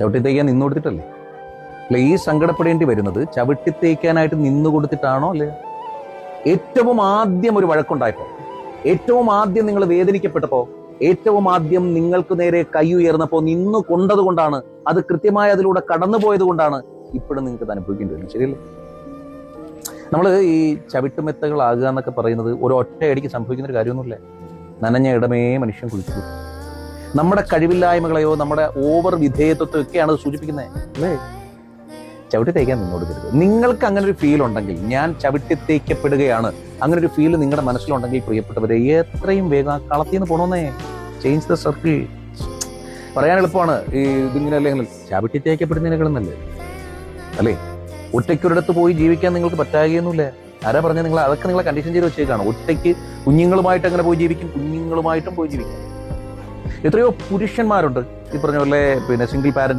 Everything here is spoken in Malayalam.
ചവിട്ടി തേക്കാൻ നിന്ന് കൊടുത്തിട്ടല്ലേ? അല്ല ഈ സങ്കടപ്പെടേണ്ടി വരുന്നത് ചവിട്ടി തേക്കാനായിട്ട് നിന്ന് കൊടുത്തിട്ടാണോ അല്ലേ? ഏറ്റവും ആദ്യം ഒരു വഴക്കുണ്ടായപ്പോ ഏറ്റവും ആദ്യം നിങ്ങൾ വേദനിക്കപ്പെട്ടപ്പോ ഏറ്റവും ആദ്യം നിങ്ങൾക്ക് നേരെ കൈ ഉയർന്നപ്പോ നിന്ന് കൊണ്ടത് കൊണ്ടാണ് അത് കൃത്യമായി അതിലൂടെ കടന്നുപോയത് കൊണ്ടാണ് ഇപ്പോഴും നിങ്ങൾക്ക് ഇത് അനുഭവിക്കേണ്ടി വരുന്നത്. ശരിയല്ലേ? നമ്മൾ ഈ ചവിട്ടുമെത്തകളാകുക എന്നൊക്കെ പറയുന്നത് ഒരു ഒറ്റയടിക്ക് സംഭവിക്കുന്ന ഒരു കാര്യമൊന്നുമില്ല. നനഞ്ഞ ഇടമേ മനുഷ്യൻ കുളിച്ചു. നമ്മുടെ കഴിവില്ലായ്മകളെയോ നമ്മുടെ ഓവർ വിധേയത്വത്തെയോ ഒക്കെയാണ് സൂചിപ്പിക്കുന്നത്. അല്ലേ? ചവിട്ടി തേക്കാൻ നിന്നോട് കൊടുക്കരുത് നിങ്ങൾക്ക് അങ്ങനെ ഒരു ഫീൽ ഉണ്ടെങ്കിൽ ഞാൻ ചവിട്ടി തേക്കപ്പെടുകയാണ്. അങ്ങനെ ഒരു ഫീൽ നിങ്ങളുടെ മനസ്സിലുണ്ടെങ്കിൽ പ്രിയപ്പെട്ടവരെ എത്രയും വേഗം ആ കളത്തിൽ നിന്ന് പോണോന്നേ. ചേഞ്ച് ദ സർക്കിൾ പറയാൻ എളുപ്പമാണ്. ഈ ഇതിങ്ങനെ അല്ലെങ്കിൽ ചവിട്ടി തേക്കപ്പെടുന്നതിനേക്കാളും നല്ലത് അല്ലേ? ഒറ്റയ്ക്കൊരിടത്ത് പോയി ജീവിക്കാൻ നിങ്ങൾക്ക് പറ്റാകുകയൊന്നുമില്ല ആരാ പറഞ്ഞത്? നിങ്ങൾ അതൊക്കെ നിങ്ങളെ കണ്ടീഷൻ ചെയ്ത് വെച്ചേക്കാണ്. ഒറ്റയ്ക്ക് കുഞ്ഞുങ്ങളുമായിട്ട് അങ്ങനെ പോയി ജീവിക്കും കുഞ്ഞുങ്ങളുമായിട്ടും പോയി ജീവിക്കാം. എത്രയോ പുരുഷന്മാരുണ്ട് ഈ പറഞ്ഞ പോലെ പിന്നെ സിംഗിൾ പാരന്റ്